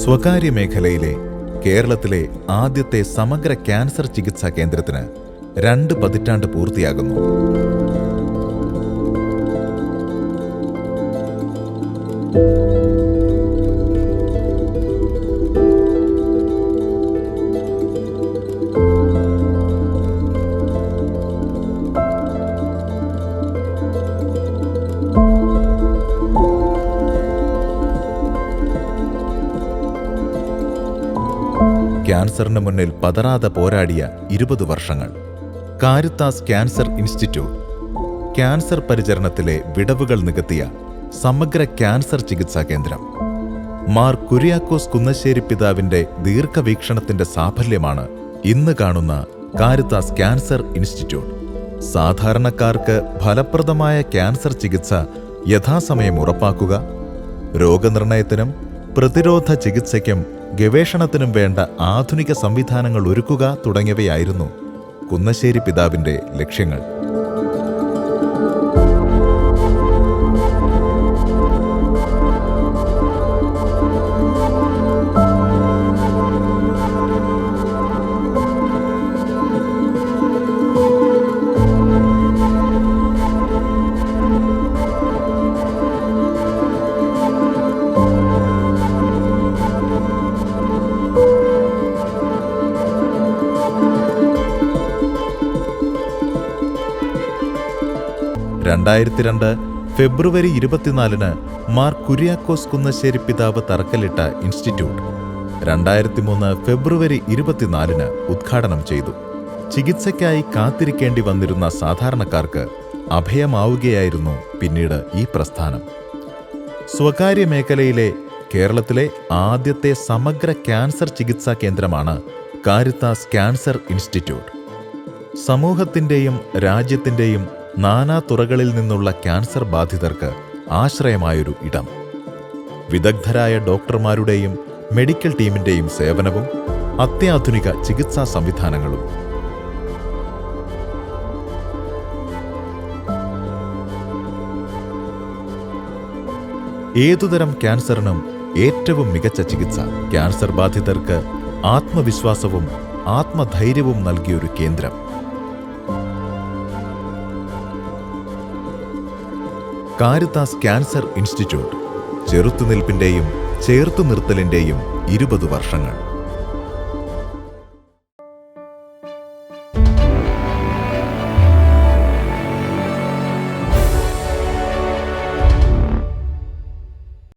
സ്വകാര്യ മേഖലയിലെ കേരളത്തിലെ ആദ്യത്തെ സമഗ്ര ക്യാൻസർ ചികിത്സാ കേന്ദ്രത്തിന് രണ്ട് പതിറ്റാണ്ട് പൂർത്തിയാകുന്നു. ക്യാൻസറിന് മുന്നിൽ പതറാതെ പോരാടിയ ഇരുപത് വർഷങ്ങൾ. Caritas cancer institute. ക്യാൻസർ പരിചരണത്തിലെ വിടവുകൾ നികത്തിയ സമഗ്ര ക്യാൻസർ ചികിത്സാ കേന്ദ്രം. മാർ കുര്യാക്കോസ് കുന്നശ്ശേരി പിതാവിന്റെ ദീർഘവീക്ഷണത്തിന്റെ സാഫല്യമാണ് ഇന്ന് കാണുന്ന കാരിത്താസ് ക്യാൻസർ ഇൻസ്റ്റിറ്റ്യൂട്ട്. സാധാരണക്കാർക്ക് ഫലപ്രദമായ ക്യാൻസർ ചികിത്സ യഥാസമയം ഉറപ്പാക്കുക രോഗനിർണയത്തിനും പ്രതിരോധ ചികിത്സയ്ക്കും ഗവേഷണത്തിനും വേണ്ട ആധുനിക സംവിധാനങ്ങൾ ഒരുക്കുക തുടങ്ങിയവയായിരുന്നു കുന്നശ്ശേരി പിതാവിന്റെ ലക്ഷ്യങ്ങൾ. രണ്ടായിരത്തി രണ്ട് ഫെബ്രുവരി ഇരുപത്തിനാലിന് മാർ കുര്യാക്കോസ് കുന്നശ്ശേരി പിതാവ് തറക്കല്ലിട്ട ഇൻസ്റ്റിറ്റ്യൂട്ട് രണ്ടായിരത്തി മൂന്ന് ഫെബ്രുവരി ഇരുപത്തിനാലിന് ഉദ്ഘാടനം ചെയ്തു. ചികിത്സയ്ക്കായി കാത്തിരിക്കേണ്ടി വന്നിരുന്ന സാധാരണക്കാർക്ക് അഭയമാവുകയായിരുന്നു പിന്നീട് ഈ പ്രസ്ഥാനം. സ്വകാര്യ മേഖലയിലെ കേരളത്തിലെ ആദ്യത്തെ സമഗ്ര ക്യാൻസർ ചികിത്സാ കേന്ദ്രമാണ് കാരിത്താസ് ക്യാൻസർ ഇൻസ്റ്റിറ്റ്യൂട്ട്. സമൂഹത്തിന്റെയും രാജ്യത്തിന്റെയും നാനാ തുറകളിൽ നിന്നുള്ള ക്യാൻസർ ബാധിതർക്ക് ആശ്രയമായൊരു ഇടം. വിദഗ്ധരായ ഡോക്ടർമാരുടെയും മെഡിക്കൽ ടീമിന്റെയും സേവനവും അത്യാധുനിക ചികിത്സാ സംവിധാനങ്ങളും. ഏതുതരം ക്യാൻസറിനും ഏറ്റവും മികച്ച ചികിത്സ. ക്യാൻസർ ബാധിതർക്ക് ആത്മവിശ്വാസവും ആത്മധൈര്യവും നൽകിയൊരു കേന്ദ്രം. കാരിത്താസ് ക്യാൻസർ ഇൻസ്റ്റിറ്റ്യൂട്ട് ചെറുത്തുനിൽപ്പിന്റെയും ചേർത്തു നിർത്തലിന്റെയും ഇരുപത് വർഷങ്ങൾ.